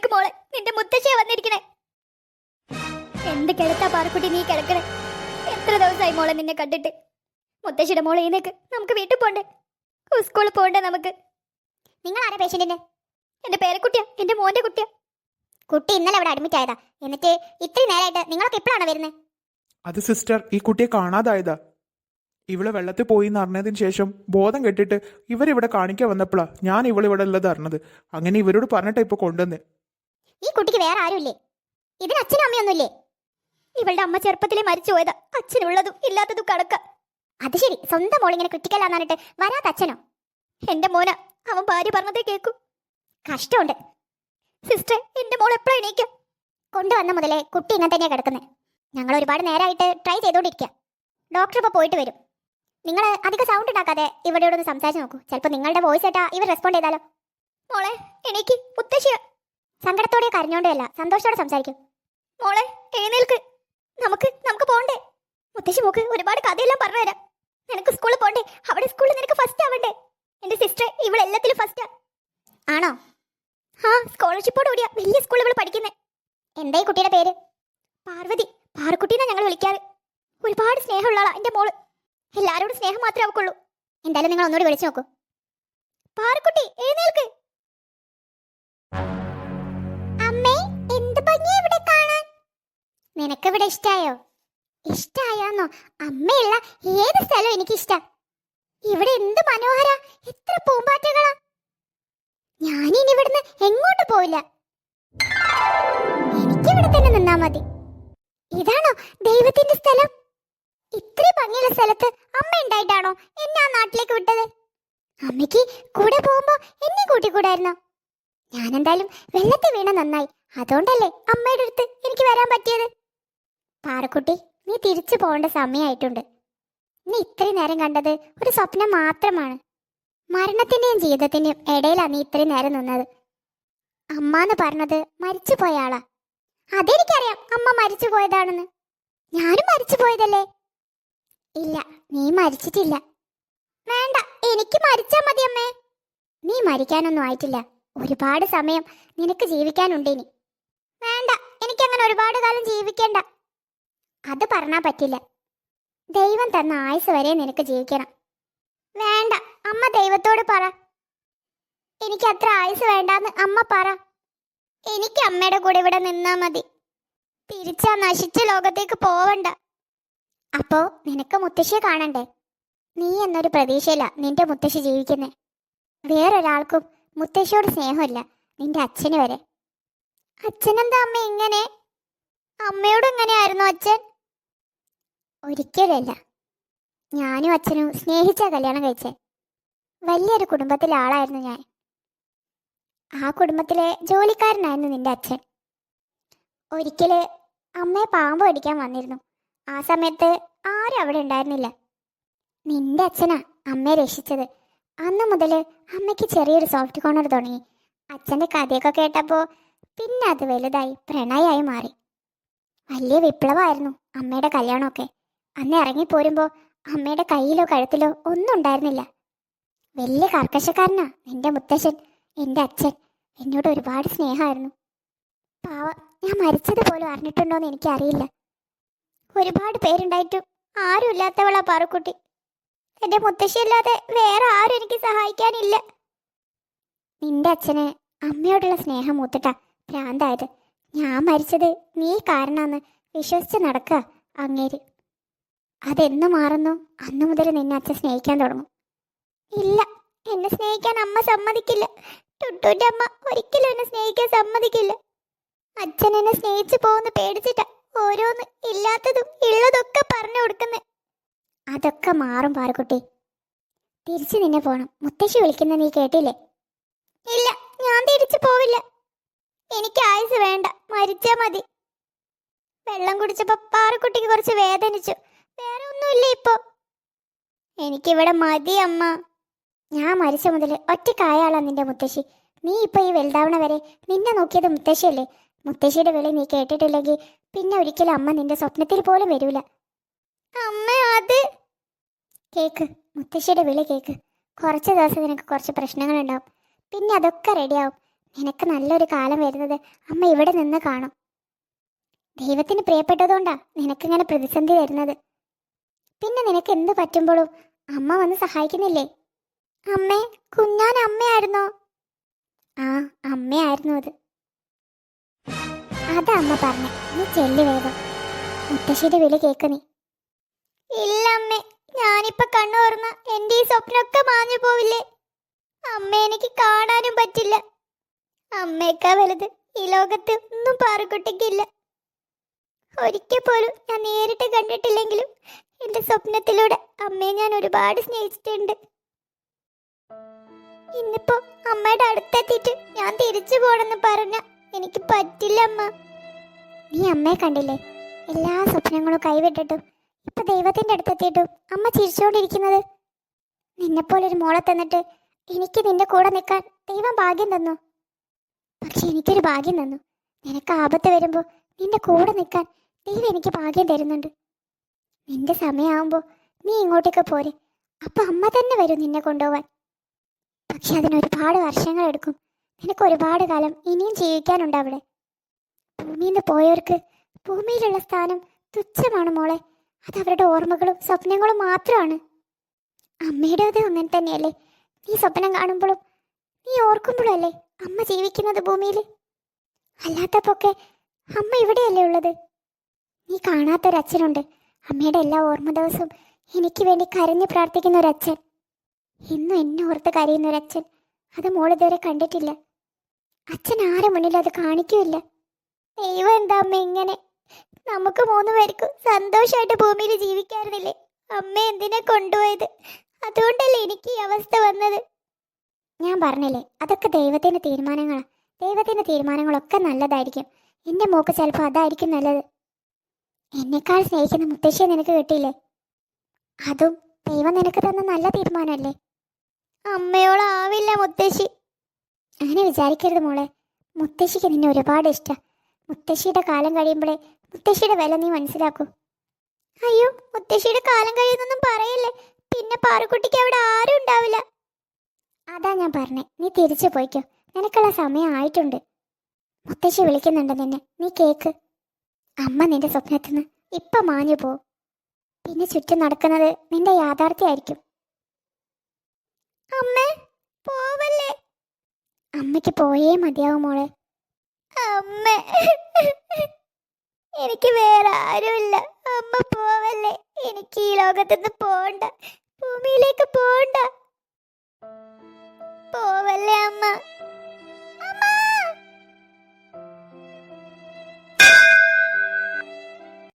എഴുന്നേൽക്ക് മോളെ നിന്റെ മുത്തശ്ശിയാ വന്നിരിക്കണേ. എന്ത് കിടത്താ പാറക്കുട്ടി നീ കിടക്കണേ? എത്ര ദിവസമായി മോളെ നിന്നെ കണ്ടിട്ട്? മുത്തശ്ശിയുടെ മോളെ എഴുന്നേക്ക് നമുക്ക് വീട്ടിൽ പോണ്ടേ? സ്കൂളിൽ പോണ്ടേ നമുക്ക്? നിങ്ങൾ ആരാ പേഷ്യന്റിന്റെ എന്റെ പേരക്കുട്ടിയാ എന്റെ മോന്റെ കുട്ടിയാ. കുട്ടി ഇന്നലെ അവിടെ അഡ്മിറ്റ് ആയതാ. എന്നിട്ട് ഇത്രയും നേരമായിട്ട് നിങ്ങളൊക്കെ എപ്പോഴാണ് വരുന്നത് അത് സിസ്റ്റർ ഈ കുട്ടിയെ കാണാതായതാ. ഇവൾ വെള്ളത്തിൽ പോയി എന്ന് അറിഞ്ഞതിന് ശേഷം ബോധം കെട്ടിട്ട് ഇവരിവിടെ കാണിക്കാൻ വന്നപ്പോഴാ ഞാൻ ഇവളിവിടെ ഉള്ളത് അറിഞ്ഞത്. അങ്ങനെ ഇവരോട് പറഞ്ഞിട്ടാ ഇപ്പൊ കൊണ്ടുവന്ന്. ഈ കുട്ടിക്ക് വേറെ ആരുമില്ലേ? ഇതിന് അച്ഛനും അമ്മയൊന്നുമില്ലേ? ഇവളുടെ അമ്മ ചെറുപ്പത്തിലെ മരിച്ചു പോയത് അച്ഛനുള്ളതും ഇല്ലാത്തതും കണക്ക. അത് ശരി സ്വന്തം മോൾ ഇങ്ങനെ ക്രിട്ടിക്കലാന്ന് പറഞ്ഞിട്ട് വരാത്ത അച്ഛനോ? എന്റെ മോന അവൻ ഭാര്യ പറഞ്ഞതേ കേൾക്കൂ. കഷ്ടമുണ്ട്. സിസ്റ്റർ എന്റെ മോൾ എപ്പോഴും എണീക്കും? കൊണ്ടുവന്ന മുതലേ കുട്ടി ഇങ്ങനെ തന്നെയാ കിടക്കുന്നത് ഞങ്ങൾ ഒരുപാട് നേരമായിട്ട് ട്രൈ ചെയ്തുകൊണ്ടിരിക്കുക ഡോക്ടർ ഇപ്പോൾ പോയിട്ട് വരും. നിങ്ങൾ അധികം സൗണ്ട് ഉണ്ടാക്കാതെ ഇവരോടൊന്ന് സംസാരിച്ച് നോക്കൂ. ചിലപ്പോൾ നിങ്ങളുടെ വോയിസ് ആയിട്ടാ ഇവർ റെസ്പോണ്ട് ചെയ്താലോ? മോളെ എണീക്ക് മുത്തശ്ശിയ. സങ്കടത്തോടെ കരഞ്ഞോണ്ടല്ല സന്തോഷത്തോടെ സംസാരിക്കും. മോളെ എഴുന്നേൽക്ക്. നമുക്ക് നമുക്ക് പോണ്ടേ. മുത്തശ്ശി മോക്ക് ഒരുപാട് കഥയെല്ലാം പറഞ്ഞു തരാം. നിനക്ക് സ്കൂളിൽ പോണ്ടേ? അവിടെ സ്കൂളിൽ നിനക്ക് ഫസ്റ്റ് ആവണ്ടേ? എന്റെ സിസ്റ്റർ ഇവളെല്ലാത്തിലും ഫസ്റ്റ് ആണോ? ആ സ്കോളർഷിപ്പോട് കൂടിയാ വലിയ സ്കൂളിൽ ഇവൾ പഠിക്കുന്നേ. എന്താ ഈ കുട്ടിയുടെ പേര്? പാർവതി. പാറക്കുട്ടീന്നാ ഞങ്ങൾ വിളിക്കാറ്. ഒരുപാട് സ്നേഹമുള്ള ആളാ എന്റെ മോൾ. എല്ലാരോടും സ്നേഹം മാത്രമേ അവക്കുള്ളൂ. എന്തായാലും നിങ്ങൾ ഒന്നുകൂടി വിളിച്ചു നോക്കൂ. പാറക്കുട്ടി എഴുന്നേൽക്ക്. നിനക്ക് ഇവിടെ ഇഷ്ടായോ? ഇഷ്ടായോന്നോ? അമ്മയുള്ള ഏത് സ്ഥലവും എനിക്ക് ഇഷ്ടം ഇവിടെ എന്ത് മനോഹര? എത്ര പൂമ്പാറ്റകളാ. ഞാനിനി ഇവിടുന്ന് എങ്ങോട്ട് പോവില്ല? എനിക്കിവിടെ തന്നെ നിന്നാ മതി. ഇതാണോ ദൈവത്തിന്റെ സ്ഥലം? ഇത്ര ഭംഗിയുള്ള സ്ഥലത്ത് അമ്മ ഉണ്ടായിട്ടാണോ എന്നെ ആ നാട്ടിലേക്ക് വിട്ടത്? അമ്മയ്ക്ക് കൂടെ പോകുമ്പോ എന്നെ കൂട്ടിക്കൂടായിരുന്നോ? ഞാനെന്തായാലും വെള്ളത്തിൽ വീണ നന്നായി. അതുകൊണ്ടല്ലേ അമ്മയുടെ അടുത്ത് എനിക്ക് വരാൻ പറ്റിയത്. പാറക്കുട്ടി നീ തിരിച്ചു പോകേണ്ട സമയമായിട്ടുണ്ട് നീ ഇത്രയും നേരം കണ്ടത് ഒരു സ്വപ്നം മാത്രമാണ്. മരണത്തിന്റെയും ജീവിതത്തിന്റെയും ഇടയിലാണ് നീ ഇത്രയും നേരം നിന്നത്. അമ്മ എന്ന് പറഞ്ഞത് മരിച്ചു പോയ ആളാ. അതെനിക്കറിയാം അമ്മ മരിച്ചു പോയതാണെന്ന് ഞാനും മരിച്ചു പോയതല്ലേ ഇല്ല നീ മരിച്ചിട്ടില്ല. വേണ്ട എനിക്ക് മരിച്ചാ മതി അമ്മേ. നീ മരിക്കാനൊന്നും ആയിട്ടില്ല. ഒരുപാട് സമയം നിനക്ക് ജീവിക്കാനുണ്ട് ഇനി. വേണ്ട എനിക്കങ്ങനെ ഒരുപാട് കാലം ജീവിക്കണ്ട. അത് പറഞ്ഞാ പറ്റില്ല. ദൈവം തന്ന ആയുസ് വരെ നിനക്ക് ജീവിക്കണം. വേണ്ട അമ്മ ദൈവത്തോട് പറ. എനിക്ക് അത്ര ആയുസ് വേണ്ടാന്ന് അമ്മ പറ. എനിക്ക് അമ്മയുടെ കൂടെ ഇവിടെ നിന്നാ മതി. തിരിച്ചാ നശിച്ച ലോകത്തേക്ക് പോവണ്ട. അപ്പോ നിനക്ക് മുത്തശ്ശിയെ കാണണ്ടേ? നീ എന്നൊരു പ്രതീക്ഷയില്ല നിന്റെ മുത്തശ്ശി ജീവിക്കുന്നേ. വേറൊരാൾക്കും മുത്തശ്ശിയോട് സ്നേഹമില്ല നിന്റെ അച്ഛന് വരെ. അച്ഛനെന്താ അമ്മ ഇങ്ങനെ? അമ്മയോട് ഇങ്ങനെയായിരുന്നു അച്ഛൻ? ഒരിക്കലല്ല ഞാനും അച്ഛനും സ്നേഹിച്ച കല്യാണം കഴിച്ചേ. വലിയൊരു കുടുംബത്തിലെ ആളായിരുന്നു ഞാൻ. ആ കുടുംബത്തിലെ ജോലിക്കാരനായിരുന്നു നിന്റെ അച്ഛൻ. ഒരിക്കൽ അമ്മയെ പാമ്പ് കടിക്കാൻ വന്നിരുന്നു. ആ സമയത്ത് ആരും അവിടെ ഉണ്ടായിരുന്നില്ല. നിന്റെ അച്ഛനാ അമ്മയെ രക്ഷിച്ചത്. അന്ന് മുതൽ അമ്മയ്ക്ക് ചെറിയൊരു സോഫ്റ്റ് കോർണർ തുടങ്ങി. അച്ഛന്റെ കഥയൊക്കെ കേട്ടപ്പോൾ പിന്നെ അത് വലുതായി പ്രണയമായി മാറി. വലിയ വിപ്ലവമായിരുന്നു അമ്മയുടെ കല്യാണമൊക്കെ. അന്ന് ഇറങ്ങിപ്പോരുമ്പോൾ അമ്മയുടെ കയ്യിലോ കഴുത്തിലോ ഒന്നും ഉണ്ടായിരുന്നില്ല. വലിയ കർക്കശക്കാരനാ എന്റെ മുത്തശ്ശൻ എന്റെ അച്ഛൻ. എന്നോട് ഒരുപാട് സ്നേഹമായിരുന്നു. പാവ ഞാൻ മരിച്ചത് പോലും അറിഞ്ഞിട്ടുണ്ടോയെന്ന് എനിക്കറിയില്ല. ഒരുപാട് പേരുണ്ടായിട്ടും ആരും ഇല്ലാത്തവളാ പാറുക്കുട്ടി. എന്റെ മുത്തശ്ശിയല്ലാതെ വേറെ ആരും എനിക്ക് സഹായിക്കാനില്ല. നിന്റെ അച്ഛന് അമ്മയോടുള്ള സ്നേഹം മൂത്തിട്ടാ ഭ്രാന്തായത് ഞാൻ മരിച്ചത് നീ കാരണാന്ന് വിശ്വസിച്ച് നടക്കുക അങ്ങേര്. അതെന്ന് മാറുന്നു? അന്നു മുതൽ നിന്നെ അച്ഛൻ സ്നേഹിക്കാൻ തുടങ്ങും. ഇല്ല എന്നെ സ്നേഹിക്കാൻ അമ്മ സമ്മതിക്കില്ല. ടുട്ടുവിന്റെ അമ്മ ഒരിക്കലും എന്നെ സ്നേഹിക്കാൻ സമ്മതിക്കില്ല. അച്ഛൻ എന്നെ സ്നേഹിച്ചു പോകുന്ന പേടിച്ചിട്ടാ ഓരോന്ന് ഇല്ലാത്തതും ഉള്ളതൊക്കെ പറഞ്ഞു കൊടുക്കുന്നേ. അതൊക്കെ മാറും പാറക്കുട്ടി. തിരിച്ചു നിന്നെ പോണം. മുത്തശ്ശി വിളിക്കുന്ന നീ കേട്ടില്ലേ? ഇല്ല ഞാൻ തിരിച്ചു പോവില്ല. എനിക്ക് ആയുസ് വേണ്ട. മരിച്ചാ മതി. വെള്ളം കുടിച്ചപ്പോ പാറക്കുട്ടിക്ക് കുറച്ച് വേദനിച്ചു. വേറെ ഒന്നുമില്ല ഇപ്പോ. എനിക്കിവിടെ മതി അമ്മ. ഞാൻ മരിച്ച മുതൽ ഒറ്റക്കായാളാ നിന്റെ മുത്തശ്ശി. നീ ഇപ്പൊ ഈ വലുതാവണ വരെ നിന്നെ നോക്കിയത് മുത്തശ്ശിയല്ലേ? മുത്തശ്ശിയുടെ വിളി നീ കേട്ടിട്ടില്ലെങ്കിൽ പിന്നെ ഒരിക്കലും അമ്മ നിന്റെ സ്വപ്നത്തിൽ പോലും വരൂല. അമ്മ അത് കേക്ക്. മുത്തശ്ശിയുടെ വിളി കേക്ക്. കുറച്ച് ദിവസം നിനക്ക് കുറച്ച് പ്രശ്നങ്ങളുണ്ടാവും. പിന്നെ അതൊക്കെ റെഡിയാവും. നിനക്ക് നല്ലൊരു കാലം വരുന്നത് അമ്മ ഇവിടെ നിന്ന് കാണും. ദൈവത്തിന് പ്രിയപ്പെട്ടതുകൊണ്ടാ നിനക്കിങ്ങനെ പ്രതിസന്ധി വരുന്നത്. പിന്നെ നിനക്ക് എന്ത് പറ്റുമ്പോഴും അമ്മ വന്ന് സഹായിക്കുന്നില്ലേ? അമ്മേ കുഞ്ഞാൻ അമ്മയായിരുന്നോ? ആ അമ്മയായിരുന്നു അത്. അതാ അമ്മ പറഞ്ഞു നീ ചെല്ലു വേഗം. മുത്തശ്ശിയുടെ വില കേക്ക് നീ. ഇല്ല അമ്മേ ഞാനിപ്പൊ കണ്ണു ഓർന്ന എന്റെ ഈ സ്വപ്നമൊക്കെ മാഞ്ഞു പോവില്ലേ? അമ്മ എനിക്ക് കാണാനും പറ്റില്ല. അമ്മയേക്കാ വലുത് ഈ ലോകത്ത് ഒന്നും പാറുകുട്ടിക്കില്ല ഒരിക്കൽ പോലും ഞാൻ നേരിട്ട് കണ്ടിട്ടില്ലെങ്കിലും എന്റെ സ്വപ്നത്തിലൂടെ അമ്മയെ ഞാൻ ഒരുപാട് സ്നേഹിച്ചിട്ടുണ്ട്. ഇന്നിപ്പോ അമ്മയുടെ അടുത്തെത്തിയിട്ട് ഞാൻ തിരിച്ചു പോണെന്ന് പറഞ്ഞ എനിക്ക് പറ്റില്ല അമ്മ. നീ അമ്മയെ കണ്ടില്ലേ? എല്ലാ സ്വപ്നങ്ങളും കൈവിട്ടിട്ടും ഇപ്പൊ ദൈവത്തിന്റെ അടുത്തെത്തിയിട്ടും അമ്മ ചിരിച്ചുകൊണ്ടിരിക്കുന്നത്. നിന്നെപ്പോലൊരു മോളെ തന്നിട്ട് എനിക്ക് നിന്റെ കൂടെ നിൽക്കാൻ ദൈവം ഭാഗ്യം തന്നു. പക്ഷെ എനിക്കൊരു ഭാഗ്യം തന്നു. നിനക്ക് ആപത്ത് വരുമ്പോൾ നിന്റെ കൂടെ നിൽക്കാൻ ദൈവം എനിക്ക് ഭാഗ്യം തരുന്നുണ്ട്. നിന്റെ സമയമാകുമ്പോൾ നീ ഇങ്ങോട്ടേക്ക് പോരെ. അപ്പൊ അമ്മ തന്നെ വരും നിന്നെ കൊണ്ടുപോവാൻ. പക്ഷെ അതിന് ഒരുപാട് വർഷങ്ങൾ എടുക്കും. നിനക്ക് ഒരുപാട് കാലം ഇനിയും ജീവിക്കാനുണ്ട് അവിടെ. ഭൂമിയിൽ നിന്ന് പോയവർക്ക് ഭൂമിയിലുള്ള സ്ഥാനം തുച്ഛമാണ് മോളെ. അത് അവരുടെ ഓർമ്മകളും സ്വപ്നങ്ങളും മാത്രമാണ്. അമ്മയുടെ അത് അങ്ങനെ തന്നെയല്ലേ? നീ സ്വപ്നം കാണുമ്പോഴും നീ ഓർക്കുമ്പോഴും അല്ലേ അമ്മ ജീവിക്കുന്നത് ഭൂമിയിൽ അല്ലാത്തപ്പോ അമ്മ ഇവിടെയല്ലേ ഉള്ളത്? നീ കാണാത്തൊരച്ഛനുണ്ട്. അമ്മയുടെ എല്ലാ ഓർമ്മ ദിവസവും എനിക്ക് വേണ്ടി കരഞ്ഞു പ്രാർത്ഥിക്കുന്ന ഒരച്ഛൻ ഇന്നും എന്നെ ഓർത്ത് കരയുന്ന ഒരച്ഛൻ അത് മോളിതുവരെ കണ്ടിട്ടില്ല. അച്ഛൻ ആരെ മുന്നിൽ അത് കാണിക്കൂല ദൈവം എന്താ അമ്മ ഇങ്ങനെ? നമുക്ക് മൂന്ന് പേർക്കും സന്തോഷമായിട്ട് ഭൂമിയിൽ ജീവിക്കാറുന്നില്ലേ അമ്മ എന്തിനാ കൊണ്ടുപോയത്? അതുകൊണ്ടല്ലേ എനിക്ക് ഈ അവസ്ഥ വന്നത്? ഞാൻ പറഞ്ഞില്ലേ അതൊക്കെ ദൈവത്തിന്റെ തീരുമാനങ്ങളാണ് ദൈവത്തിന്റെ തീരുമാനങ്ങളൊക്കെ നല്ലതായിരിക്കും. എന്റെ മോക്ക് ചിലപ്പോൾ അതായിരിക്കും നല്ലത്. എന്നെക്കാൾ സ്നേഹിക്കുന്ന മുത്തശ്ശിയെ നിനക്ക് കിട്ടിയില്ലേ? അതും ദൈവം നിനക്ക് തന്ന നല്ല തീരുമാനമല്ലേ? അമ്മയോളാവില്ല മുത്തശ്ശി. അങ്ങനെ വിചാരിക്കരുത് മോളെ. മുത്തശ്ശിക്ക് നിന്നെ ഒരുപാട് ഇഷ്ടം. മുത്തശ്ശിയുടെ കാലം കഴിയുമ്പോഴേ മുത്തശ്ശിയുടെ വില നീ മനസ്സിലാക്കൂ. അയ്യോ മുത്തശ്ശിയുടെ കാലം കഴിയുന്നൊന്നും പറയല്ലേ. പിന്നെ പാറുക്കുട്ടിക്ക് അവിടെ ആരും ഉണ്ടാവില്ല. അതാ ഞാൻ പറഞ്ഞേ. നീ തിരിച്ചു പോയിക്കോ. നിനക്കുള്ള സമയം ആയിട്ടുണ്ട്. മുത്തശ്ശി വിളിക്കുന്നുണ്ട് നിന്നെ. നീ കേക്ക്. അമ്മ നിന്റെ സ്വപ്നത്തിന് ഇപ്പൊ മാഞ്ഞു പോ. പിന്നെ ചുറ്റും നടക്കുന്നത് നിന്റെ യാഥാർത്ഥ്യമായിരിക്കും അമ്മ പോവല്ലേ? അമ്മയ്ക്ക് പോയേ മതിയാവും മോളെ. എനിക്ക് വേറെ ആരുമില്ല. അമ്മ പോവല്ലേ? എനിക്ക് ഈ ലോകത്തുനിന്ന് പോണ്ട. ഭൂമിയിലേക്ക് പോണ്ട. പോവല്ലേ അമ്മ?